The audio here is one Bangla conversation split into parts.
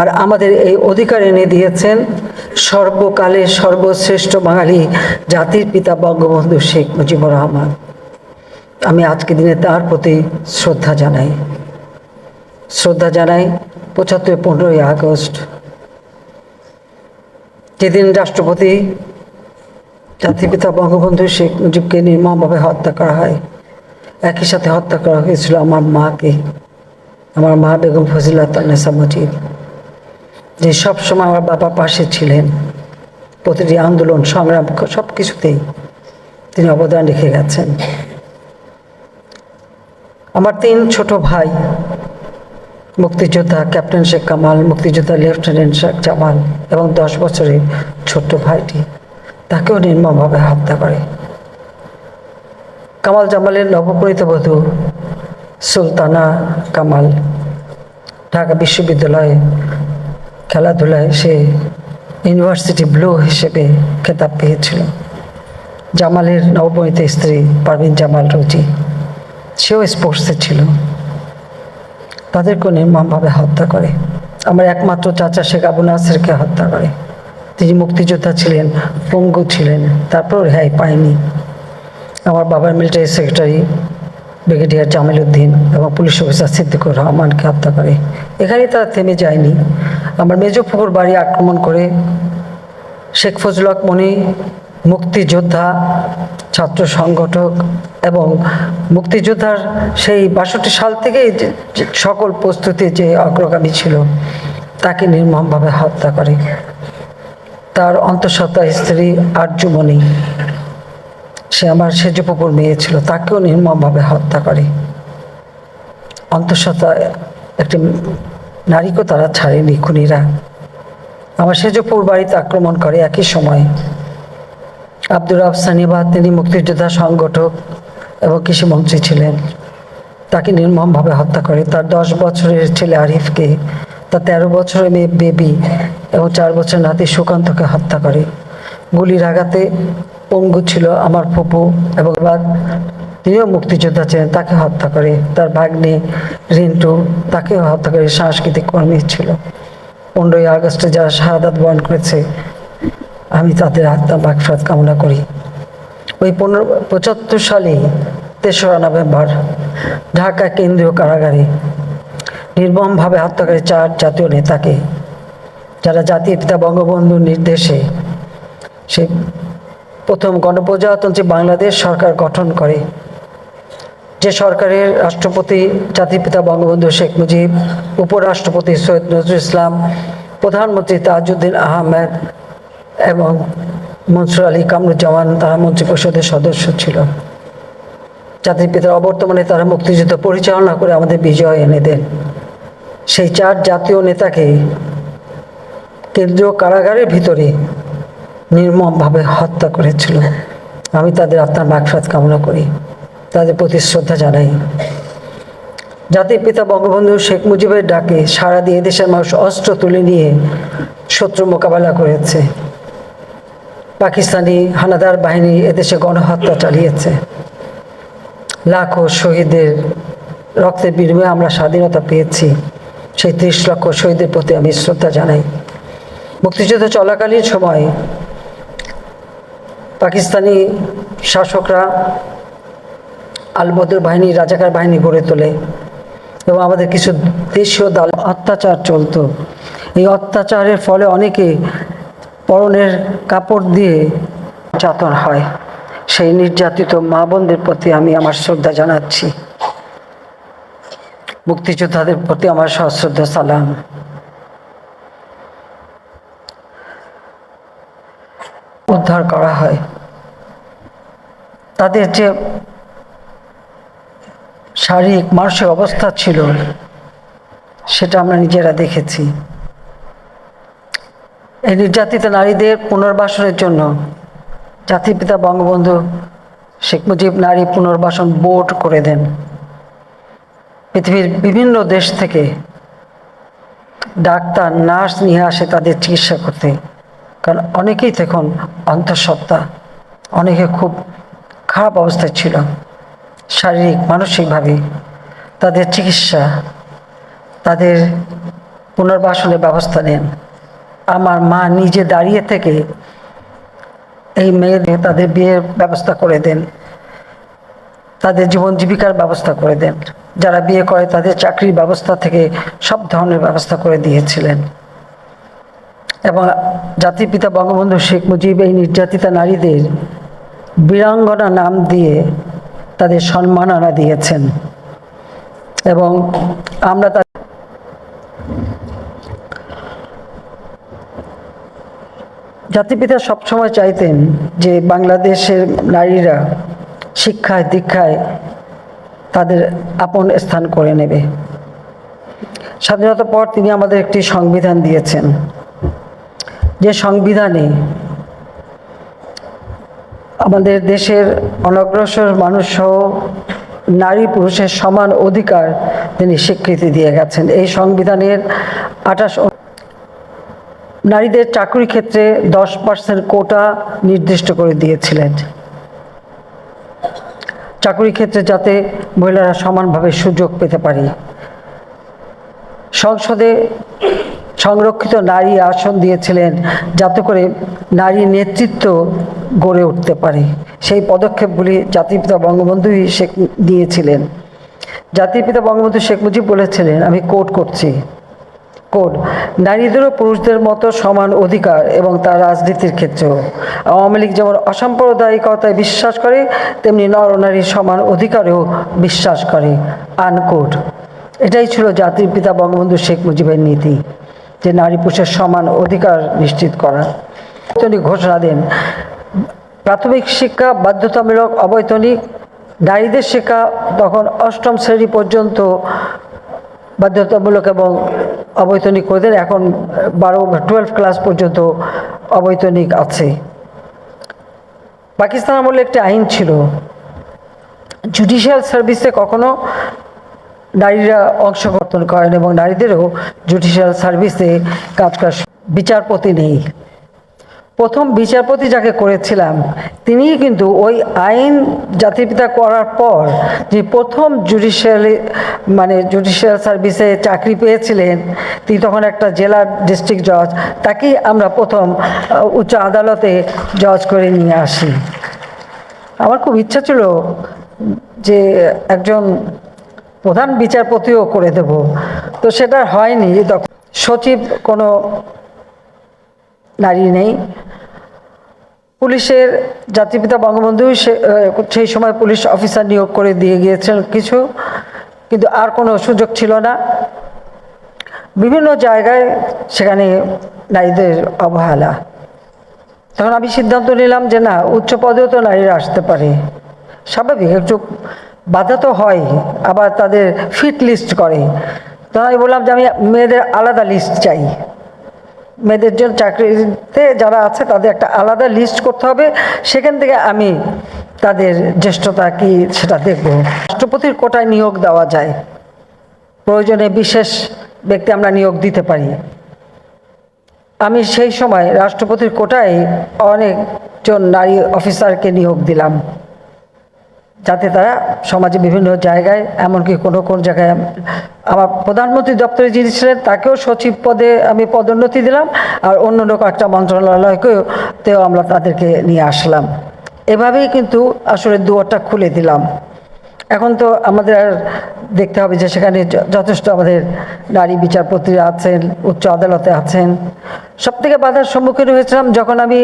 আর আমাদের এই অধিকার এনে দিয়েছেন সর্বকালের সর্বশ্রেষ্ঠ বাঙালি জাতির পিতা বঙ্গবন্ধু শেখ মুজিবুর রহমান। আমি আজকে দিনে তার প্রতি শ্রদ্ধা জানাই। শ্রদ্ধা জানাই পঁচাত্তর, পনেরোই আগস্ট। যেদিন রাষ্ট্রপতি জাতিপিতা বঙ্গবন্ধু শেখ মুজিবকে নির্মমভাবে হত্যা করা হয়, একই সাথে হত্যা করা হয়েছিল আমার মাকে, আমার মা বেগম ফজিলাতনেসা মুজিব। যে সবসময় আমার বাবা পাশে ছিলেন। প্রতিটি আন্দোলন, সংগ্রাম সব কিছুতেই তিনি অবদান রেখে গেছেন। আমার তিন ছোট ভাই, মুক্তিযোদ্ধা ক্যাপ্টেন শেখ কামাল, মুক্তিযোদ্ধা লেফটেন্যান্ট শেখ জামাল এবং দশ বছরের ছোট্ট ভাইটি, তাকেও নির্মমভাবে হত্যা করে। কামাল জামালের নবপরিত বধূ সুলতানা কামাল ঢাকা বিশ্ববিদ্যালয়ে খেলাধুলায় সে ইউনিভার্সিটি ব্লু হিসেবে খেতাব পেয়েছিল। জামালের নবপরিত স্ত্রী পারভিন জামাল রোজি, সেও স্পোর্টসে ছিল। তাদেরকেও নির্মমভাবে হত্যা করে। আমার একমাত্র চাচা শেখ আবু নাসেরকে হত্যা করে। তিনি মুক্তিযোদ্ধা ছিলেন, পঙ্গু ছিলেন তারপর রেহাই পায়নি। আমার বাবার military secretary brigadier Jamil Uddin এবং পুলিশ অফিসার সিদ্দিকুর রহমানকে হত্যা করে। এখানেই তারা থেমে যায়নি। আমার মেজো পুকুর বাড়ি আক্রমণ করে শেখ ফজল মনি, মুক্তিযোদ্ধা, ছাত্র সংগঠক এবং মুক্তিযোদ্ধার সেই বাষট্টি সাল যে সকল প্রস্তুতি যে অগ্রগামী ছিল, তাকে নির্মমভাবে হত্যা করে। তার অন্তঃসত্ত্বা স্ত্রী আর্যমণি সে আমার সেজপুকুর মেয়ে ছিল, তাকেও নির্মমভাবে হত্যা করে। অন্তঃসত্ত্বা একটি নারীকেও তারা ছাড়েনি খুনিরা। আমার সেজপুর বাড়িতে আক্রমণ করে একই সময়। আব্দুর আফসানিবাদ তিনি মুক্তিযোদ্ধা, সংগঠক এবং কৃষিমন্ত্রী ছিলেন। তাকে নির্মমভাবে হত্যা করে তার দশ বছরের ছেলে আরিফকে, তার তেরো বছরের মেয়ে বেবি এবং চার বছরের নাতি সুকান্তকে হত্যা করে। গুলির আঘাতে পঙ্গু ছিল আমার ফুপু এবং তিনিও মুক্তিযোদ্ধা ছিলেন তাকে হত্যা করে। তার ভাগ্নে রিন্টু তাকেও হত্যা করে, সাংস্কৃতিক কর্মী ছিল। পনেরোই আগস্টে যারা শাহাদাত বরণ করেছে, আমি তাদের আত্মা বাকফাত কামনা করি। ওই পনেরো, পঁচাত্তর সালে তেসরা নভেম্বর, ঢাকা কেন্দ্রীয় কারাগারে নির্মমভাবে হত্যা করে চার জাতীয় নেতাকে, যারা জাতির পিতা বঙ্গবন্ধুর নির্দেশে সে প্রথম গণপ্রজাতন্ত্রী বাংলাদেশ সরকার গঠন করে যে সরকারের রাষ্ট্রপতি জাতির পিতা বঙ্গবন্ধু শেখ মুজিব, উপরাষ্ট্রপতি সৈয়দ নজরুল ইসলাম, প্রধানমন্ত্রী তাজউদ্দিন আহমেদ এবং মনসুর আলী কামরুজ্জামান তারা মন্ত্রিপরিষদের সদস্য ছিল। জাতির পিতার অবর্তমানে তারা মুক্তিযুদ্ধ পরিচালনা করে আমাদের বিজয় এনে দেন। সেই চার জাতীয় নেতাকে কেন্দ্রীয় কারাগারের ভিতরে নির্মমভাবে হত্যা করেছিল। আমি তাদের আত্মার মাগফাত কামনা করি। তাদের প্রতি শ্রদ্ধা জানাই। জাতির পিতা বঙ্গবন্ধু শেখ মুজিবের ডাকে সারা দিয়ে দেশের মানুষ অস্ত্র তুলে নিয়ে শত্রু মোকাবেলা করেছে। পাকিস্তানি হানাদার বাহিনী এদেশে গণহত্যা চালিয়েছে। লাখো শহীদের রক্তের বিনিময়ে আমরা স্বাধীনতা পেয়েছি। সেই ত্রিশ লক্ষ শহীদের প্রতি আমি শ্রদ্ধা জানাই। মুক্তিযুদ্ধ চলাকালীন সময় পাকিস্তানি শাসকরা আলবদর বাহিনী, রাজাকার বাহিনী গড়ে তোলে এবং আমাদের কিছু দেশীয় দাল অত্যাচার চলতো। এই অত্যাচারের ফলে অনেকে পরনের কাপড় দিয়ে নির্যাতন হয়। সেই নির্যাতিত মা বোনদের প্রতি আমি আমার শ্রদ্ধা জানাচ্ছি। মুক্তিযোদ্ধাদের প্রতি আমার সশ্রদ্ধা, সালাম। উদ্ধার করা হয়। তাদের যে শারীরিক, মানসিক অবস্থা ছিল। সেটা আমরা নিজেরা দেখেছি। এই নির্যাতিত নারীদের পুনর্বাসনের জন্য জাতির পিতা বঙ্গবন্ধু শেখ মুজিব নারী পুনর্বাসন বোর্ড করে দেন। পৃথিবীর বিভিন্ন দেশ থেকে ডাক্তার, নার্স নিয়ে আসে তাদের চিকিৎসা করতে। কারণ অনেকেই তখন অন্তঃসত্ত্বা, অনেকে খুব খারাপ অবস্থায় ছিল। শারীরিক, মানসিকভাবে তাদের চিকিৎসা, তাদের পুনর্বাসনের ব্যবস্থা নেন। আমার মা নিজে দাঁড়িয়ে থেকে এই মেয়েদের, তাদের বিয়ের ব্যবস্থা করে দেন। তাদের জীবন জীবিকার ব্যবস্থা করে দেন। যারা বিয়ে করে, তাদের চাকরির ব্যবস্থা থেকে সব ধরনের ব্যবস্থা করে দিয়েছিলেন। এবং জাতির পিতা বঙ্গবন্ধু শেখ মুজিব এই নির্যাতিতা নারীদের বীরাঙ্গনা নাম দিয়ে তাদের সম্মাননা দিয়েছেন। এবং আমরা তা জাতিপিতা সবসময় চাইতেন যে বাংলাদেশের নারীরা শিক্ষায়, দীক্ষায় তাদের আপন স্থান করে নেবে। স্বাধীনতার পর তিনি আমাদের একটি সংবিধান দিয়েছেন। যে সংবিধানে আমাদের দেশের অনগ্রসর মানুষ সহ নারী পুরুষের সমান অধিকার তিনি স্বীকৃতি দিয়ে গেছেন। এই সংবিধানের আঠাশ নারীদের চাকরি ক্ষেত্রে দশ পার্সেন্ট কোটা নির্দিষ্ট করে দিয়েছিলেন। চাকরি ক্ষেত্রে যাতে মহিলারা সমানভাবে সুযোগ পেতে পারে। সংসদে সংরক্ষিত নারী আসন দিয়েছিলেন যাতে করে নারী নেতৃত্ব গড়ে উঠতে পারে। সেই পদক্ষেপগুলি জাতিপিতা বঙ্গবন্ধুই শেখ দিয়েছিলেন। জাতির পিতা বঙ্গবন্ধু শেখ মুজিব বলেছিলেন, আমি কোট করছি। কোড, নারীদেরও পুরুষদের মতো সমান অধিকার এবং তার রাজনীতির ক্ষেত্রেও। আওয়ামী লীগ যেমন অসাম্প্রদায়িকতায় বিশ্বাস করে, তেমনি নরনারীর সমান অধিকারেও বিশ্বাস করে। আনকোড। এটাই ছিল জাতির পিতা বঙ্গবন্ধু শেখ মুজিবের নীতি। যে নারী পুরুষের সমান অধিকার নিশ্চিত করা। তিনি ঘোষণা দেন। প্রাথমিক শিক্ষা বাধ্যতামূলক অবৈতনিক নারীদের শিক্ষা তখন অষ্টম শ্রেণি পর্যন্ত বাধ্যতামূলক এবং অবৈতনিক করে দেন। এখন বারো টুয়েলভ ক্লাস পর্যন্ত অবৈতনিক আছে। পাকিস্তান আমলে একটি আইন ছিল। জুডিশিয়াল সার্ভিসে কখনো নারীরা অংশগ্রহণ করেন এবং নারীদেরও জুডিশিয়াল সার্ভিসে কাজ করার বিচারপতি নেই। প্রথম বিচারপতি যাকে করেছিলাম তিনি কিন্তু ওই আইন জাতির পিতা করার পর যে প্রথম জুডিশিয়ালি মানে জুডিশিয়াল সার্ভিসে চাকরি পেয়েছিলেন, তিনি তখন একটা জেলার ডিস্ট্রিক্ট জজ, তাকেই আমরা প্রথম উচ্চ আদালতে জজ করে নিয়ে আসি। আমার খুব ইচ্ছা ছিল যে একজন প্রধান বিচারপতিও করে দেব। তো সেটা হয়নি তখন সচিব কোনো নারী নেই। পুলিশের জাতিপিতা বঙ্গবন্ধু সেই সময় পুলিশ অফিসার নিয়োগ করে দিয়ে গিয়েছেন কিছু, কিন্তু আর কোনো সুযোগ ছিল না। বিভিন্ন জায়গায় সেখানে নারীদের অবহেলা। তখন আমি সিদ্ধান্ত নিলাম যে না, উচ্চ পদেও তো নারীরা আসতে পারে। স্বাভাবিক, একটু বাধা তো হয়, আবার তাদের ফিট লিস্ট করে। তখন আমি বললাম যে আমি মেয়েদের আলাদা লিস্ট চাই। মেয়েদের জন্য চাকরিতে যারা আছে, তাদের একটা আলাদা লিস্ট করতে হবে। সেখান থেকে আমি তাদের জ্যেষ্ঠতা কি সেটা দেখব। রাষ্ট্রপতির কোটায় নিয়োগ দেওয়া যায়। প্রয়োজনে বিশেষ ব্যক্তি আমরা নিয়োগ দিতে পারি। আমি সেই সময় রাষ্ট্রপতির কোটায় অনেকজন নারী অফিসারকে নিয়োগ দিলাম। যাতে তারা সমাজে বিভিন্ন জায়গায়, এমনকি কোনো কোন জায়গায়, আমার প্রধানমন্ত্রী দপ্তরে যিনি ছিলেন, তাকেও সচিব পদে আমি পদোন্নতি দিলাম, আর অন্য কয়েকটা মন্ত্রণালয়কেও তেও আমরা তাদেরকে নিয়ে আসলাম। এভাবেই কিন্তু আসলে দুয়ারটা খুলে দিলাম। এখন তো আমাদের আর দেখতে হবে যে সেখানে যথেষ্ট আমাদের নারী বিচারপতিরা আছেন, উচ্চ আদালতে আছেন। সব থেকে বাধার সম্মুখীন হয়েছিলাম যখন আমি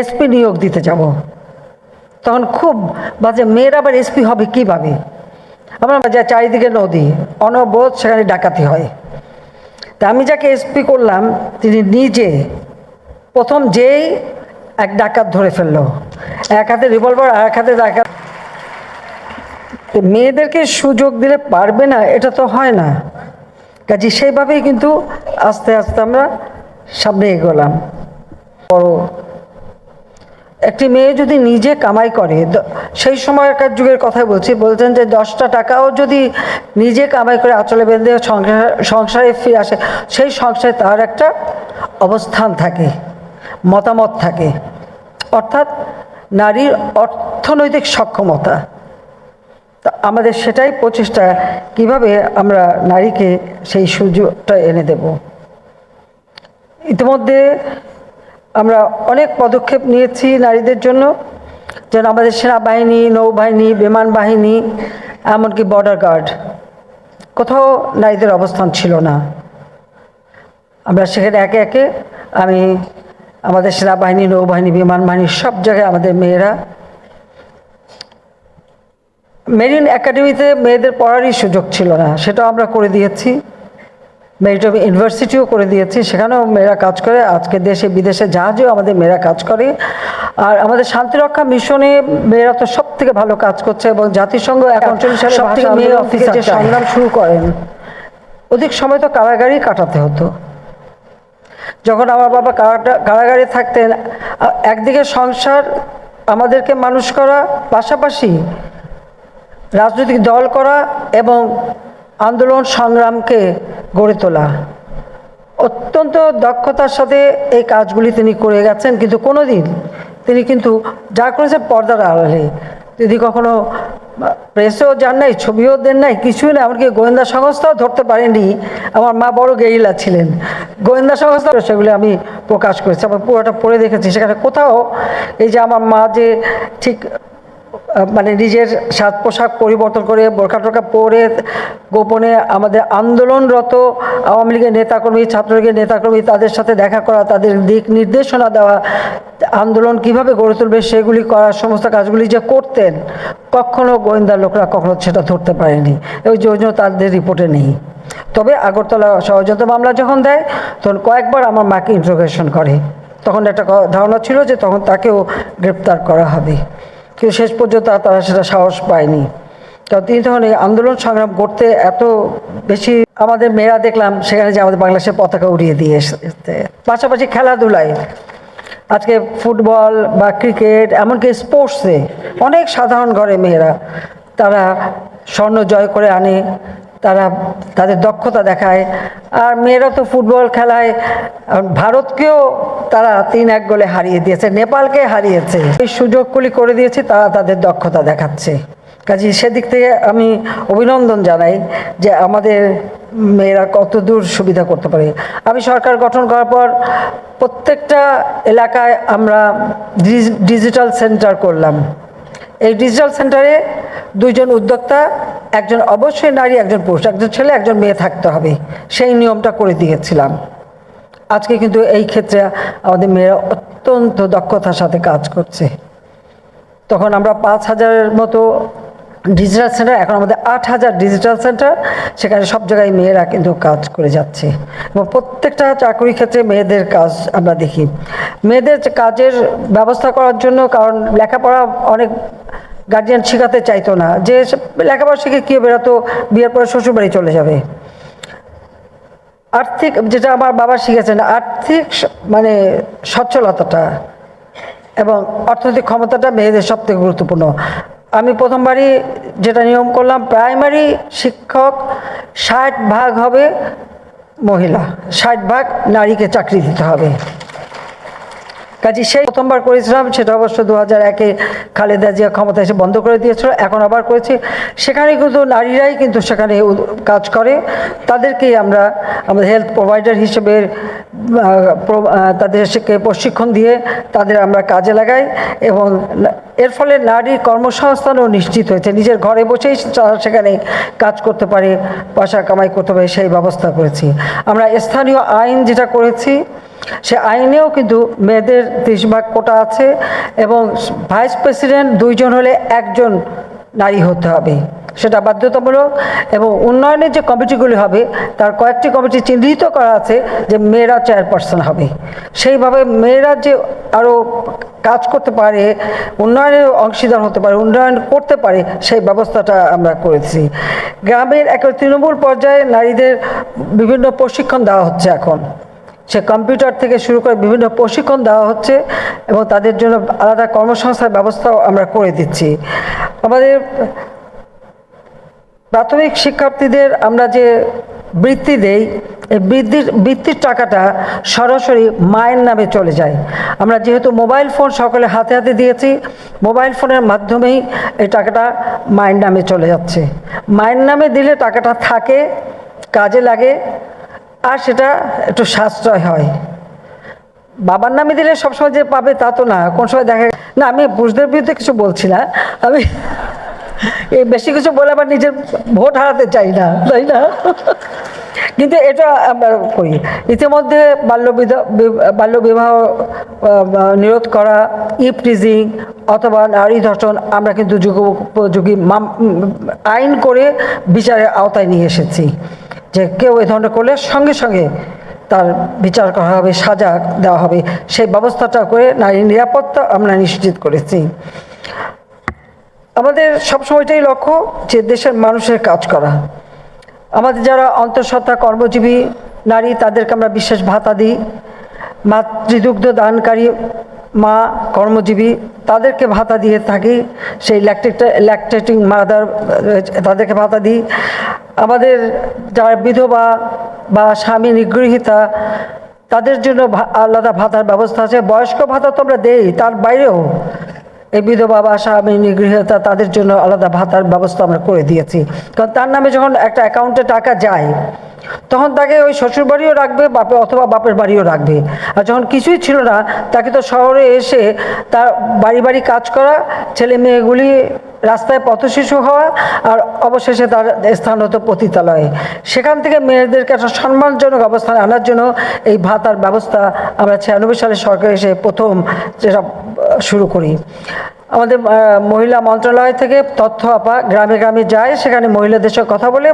এসপি নিয়োগ দিতে যাব। তখন খুব বাজে, মেয়েরা আবার এসপি হবে কীভাবে? আমরা যা চারিদিকে নদী অনবোধ সেখানে ডাকাতি হয়। তা আমি যাকে এসপি করলাম, তিনি নিজে প্রথম যেই এক ডাকাত ধরে ফেলল। এক হাতে রিভলভার আর এক হাতে ডাকাত। মেয়েদেরকে সুযোগ দিলে পারবে না, এটা তো হয় না। কাজে সেইভাবেই কিন্তু আস্তে আস্তে আমরা সামনে এগোলাম। বড় একটি মেয়ে যদি নিজে কামাই করে সেই সময়কার যুগের কথাই বলছি, বলছেন যে দশটা টাকাও যদি নিজে কামাই করে আঁচলে বেঁধে সংসার, সংসারে ফিরে আসে, সেই সংসারে তার একটা অবস্থান থাকে, মতামত থাকে। অর্থাৎ নারীর অর্থনৈতিক সক্ষমতা। তা আমাদের সেটাই প্রচেষ্টা, কীভাবে আমরা নারীকে সেই সুযোগটা এনে দেব। ইতিমধ্যে আমরা অনেক পদক্ষেপ নিয়েছি নারীদের জন্য, যেন আমাদের সেনাবাহিনী, নৌবাহিনী, বিমান বাহিনী, এমনকি বর্ডার গার্ড কোথাও নারীদের অবস্থান ছিল না। আমরা সেখানে একে একে আমি আমাদের সেনাবাহিনী, নৌবাহিনী, বিমান বাহিনী, সব জায়গায় আমাদের মেয়েরা, মেরিন একাডেমিতে মেয়েদের পড়ারই সুযোগ ছিল না, সেটাও আমরা করে দিয়েছি। মেরিট ইউনিভার্সিটিও করে দিয়েছি। সেখানেও মেয়েরা কাজ করে। আজকে দেশে বিদেশে জাহাজেও আমাদের মেয়েরা কাজ করে। আর আমাদের শান্তিরক্ষা মিশনে মেয়েরা তো সব থেকে ভালো কাজ করছে এবং জাতিসংঘ এখন সালে সব থেকে মেয়ে অফিসে যে সংগ্রাম শুরু করেন অধিক সময় তো কারাগারেই কাটাতে হতো। যখন আমার বাবা কারাগারে থাকতেন একদিকে সংসার আমাদেরকে মানুষ করা পাশাপাশি রাজনৈতিক দল করা এবং আন্দোলন সংগ্রামকে গড়ে তোলা। অত্যন্ত দক্ষতার সাথে এই কাজগুলি তিনি করে গেছেন, কিন্তু কোনো দিন তিনি কিন্তু যা করেছেন পর্দার আড়ালে। তিনি কখনো প্রেসেও যান নাই, ছবিও দেন নাই, কিছুই না এমনকি গোয়েন্দা সংস্থাও ধরতে পারেনি আমার মা বড় গেরিলা ছিলেন। গোয়েন্দা সংস্থা সেগুলি আমি প্রকাশ করেছি আমার পুরোটা পড়ে দেখেছি। সেখানে কোথাও এই যে আমার মা যে ঠিক মানে নিজের সাজ পোশাক পরিবর্তন করে বোরখা টোরখা পরে গোপনে আমাদের আন্দোলনরত আওয়ামী লীগের নেতাকর্মী, ছাত্রলীগের নেতাকর্মী তাদের সাথে দেখা করা, তাদের দিক নির্দেশনা দেওয়া, আন্দোলন কীভাবে গড়ে তুলবে সেগুলি করার সমস্ত কাজগুলি যে করতেন, কখনো গোয়েন্দা লোকরা কখনো সেটা ধরতে পারেনি। ওই জন্য তাদের রিপোর্টে নেই। তবে আগরতলা ষড়যন্ত্র মামলা যখন দেয়, তখন কয়েকবার আমার মাকে ইন্ট্রোগেশন করে। তখন একটা ধারণা ছিল যে তখন তাকেও গ্রেপ্তার করা হবে। কিন্তু শেষ পর্যন্ত তারা সেটা সাহস পায়নি। কারণ তিনি তখন এই আন্দোলন সংগ্রাম করতে এত বেশি আমাদের মেয়েরা দেখলাম সেখানে যে আমাদের বাংলাদেশের পতাকা উড়িয়ে দিয়ে এসেছে। পাশাপাশি খেলাধুলায়। আজকে ফুটবল বা ক্রিকেট, এমনকি স্পোর্টসে অনেক সাধারণ ঘরে মেয়েরা তারা স্বর্ণ জয় করে আনে। তারা তাদের দক্ষতা দেখায়। আর মেয়েরা তো ফুটবল খেলায়। ভারতকেও তারা তিন এক গোলে হারিয়ে দিয়েছে, নেপালকে হারিয়েছে। এই সুযোগগুলি করে দিয়েছে, তারা তাদের দক্ষতা দেখাচ্ছে। কাজে সেদিক থেকে আমি অভিনন্দন জানাই যে আমাদের মেয়েরা কত দূর সুবিধা করতে পারে। আমি সরকার গঠন করার পর প্রত্যেকটা এলাকায় আমরা ডিজি- ডিজিটাল সেন্টার করলাম। এই ডিজিটাল সেন্টারে দুইজন উদ্যোক্তা একজন অবশ্যই নারী, একজন পুরুষ, একজন ছেলে, একজন মেয়ে থাকতে হবে। সেই নিয়মটা করে দিয়েছিলাম। আজকে কিন্তু এই ক্ষেত্রে আমাদের মেয়েরা অত্যন্ত দক্ষতার সাথে কাজ করছে। তখন আমরা পাঁচ হাজারের মতো ডিজিটাল সেন্টার এখন আমাদের আট হাজার ডিজিটাল সেন্টার সেখানে সব জায়গায় মেয়েরা কিন্তু কাজ করে যাচ্ছে। এবং প্রত্যেকটা চাকরি ক্ষেত্রে মেয়েদের কাজ আমরা দেখি। মেয়েদের কাজের ব্যবস্থা করার জন্য, কারণ লেখাপড়া অনেক গার্জিয়ান শেখাতে চাইতো না। যে লেখাপড়া শিখে কী বেরোতো বিয়ের পরে শ্বশুরবাড়ি চলে যাবে। আর্থিক যেটা আমার বাবা শিখেছেন, আর্থিক মানে সচ্ছলতাটা এবং অর্থনৈতিক ক্ষমতাটা মেয়েদের সব থেকে গুরুত্বপূর্ণ। আমি প্রথমবারই যেটা নিয়ম করলাম, প্রাইমারি শিক্ষক ষাট ভাগ হবে মহিলা, ষাট ভাগ নারীকে চাকরি দিতে হবে। কাজে সেই প্রথমবার করেছিলাম, সেটা অবশ্য দু হাজার একে খালেদা জিয়া ক্ষমতা এসে বন্ধ করে দিয়েছিল, এখন আবার করেছি। সেখানে কিন্তু নারীরাই কিন্তু সেখানে কাজ করে। তাদেরকে আমরা, আমাদের হেলথ প্রোভাইডার হিসেবে তাদেরকে প্রশিক্ষণ দিয়ে তাদের আমরা কাজে লাগাই এবং এর ফলে নারীর কর্মসংস্থানও নিশ্চিত হয়েছে। নিজের ঘরে বসেই সেখানে কাজ করতে পারে, পয়সা কামাই করতে পারে, সেই ব্যবস্থা করেছি। আমরা স্থানীয় আইন যেটা করেছি সে আইনেও কিন্তু মেয়েদের ত্রিশ ভাগ কোটা আছে এবং ভাইস প্রেসিডেন্ট দুইজন হলে একজন নারী হতে হবে। সেটা বাধ্যতামূলক এবং উন্নয়নের যে কমিটিগুলি হবে, তার কয়েকটি কমিটি চিহ্নিত করা আছে যে মেয়েরা চেয়ারপারসন হবে। সেইভাবে মেয়েরা যে আরও কাজ করতে পারে, উন্নয়নের অংশীদার হতে পারে, উন্নয়ন করতে পারে, সেই ব্যবস্থাটা আমরা করেছি। গ্রামের এক তৃণমূল পর্যায়ে নারীদের বিভিন্ন প্রশিক্ষণ দেওয়া হচ্ছে এখন। সে কম্পিউটার থেকে শুরু করে বিভিন্ন প্রশিক্ষণ দেওয়া হচ্ছে এবং তাদের জন্য আলাদা কর্মসংস্থার ব্যবস্থাও আমরা করে দিচ্ছি। আমাদের প্রাথমিক শিক্ষার্থীদের আমরা যে বৃত্তি দেই, এই বৃদ্ধির, বৃত্তির টাকাটা সরাসরি মায়ের নামে চলে যায়। আমরা যেহেতু মোবাইল ফোন সকলে হাতে হাতে দিয়েছি, মোবাইল ফোনের মাধ্যমেই এই টাকাটা মায়ের নামে চলে যাচ্ছে। মায়ের নামে দিলে টাকাটা থাকে, কাজে লাগে আর সেটা একটু সাশ্রয় হয়। বাবার নামে দিলে সবসময় যে পাবে তা তো না। কোন সময় দেখা না, আমি পুরুষদের বিরুদ্ধে কিছু বলছি না। আমি এই বেশি কিছু বলে আবার নিজের ভোট হারাতে চাই না, তাই না? কিন্তু এটা আমরা করি। ইতিমধ্যে বাল্যবিবাহ বাল্যবিবাহ নিরোধ করা, ইপটিজিং অথবা নারী ধর্ষণ আমরা কিন্তু যুগোপযোগী আইন করে বিচারের আওতায় নিয়ে এসেছি। যে কেউ এই ধরনের করলে সঙ্গে সঙ্গে তার বিচার করা হবে, সাজা দেওয়া হবে। সেই ব্যবস্থাটা করে নারীর নিরাপত্তা আমরা নিশ্চিত করেছি। আমাদের সবসময়টাই লক্ষ্য যে দেশের মানুষের কাজ করা। আমাদের যারা অন্তঃসত্ত্বা কর্মজীবী নারী, তাদেরকে আমরা বিশেষ ভাতা দিই। মাতৃদুগ্ধ দানকারী মা কর্মজীবী, তাদেরকে ভাতা দিয়ে থাকি। সেই ল্যাকটেটিং মাদার তাদেরকে ভাতা দিই। আমাদের যারা বিধবা বা স্বামী নিগৃহীতা, তাদের জন্য আলাদা ভাতার ব্যবস্থা আছে। বয়স্ক ভাতা তো আমরা দেই, তার বাইরেও এই বিধবা বা স্বামী নিগৃহীতা, তাদের জন্য আলাদা ভাতার ব্যবস্থা আমরা করে দিয়েছি। কারণ তার নামে যখন একটা অ্যাকাউন্টে টাকা যায় তখন তাকে ওই শ্বশুর বাড়িও রাখবে, বাপে অথবা বাপের বাড়িও রাখবে। আর যখন কিছুই ছিল না, তাকে তো শহরে এসে তার বাড়ি বাড়ি কাজ করা, ছেলে মেয়েগুলি রাস্তায় পথশিশু হওয়া, আর অবশেষে তার স্থান হতো পতিতালয়ে। সেখান থেকে মেয়েদেরকে একটা সম্মানজনক অবস্থানে আনার জন্য এই ভাতার ব্যবস্থা আমরা ছিয়ানব্বই সালে সরকার এসে প্রথম যেটা শুরু করি। আমাদের মহিলা মন্ত্রণালয় থেকে তথ্য আপা গ্রামে গ্রামে যায়, সেখানে মহিলাদের সঙ্গে কথা বলে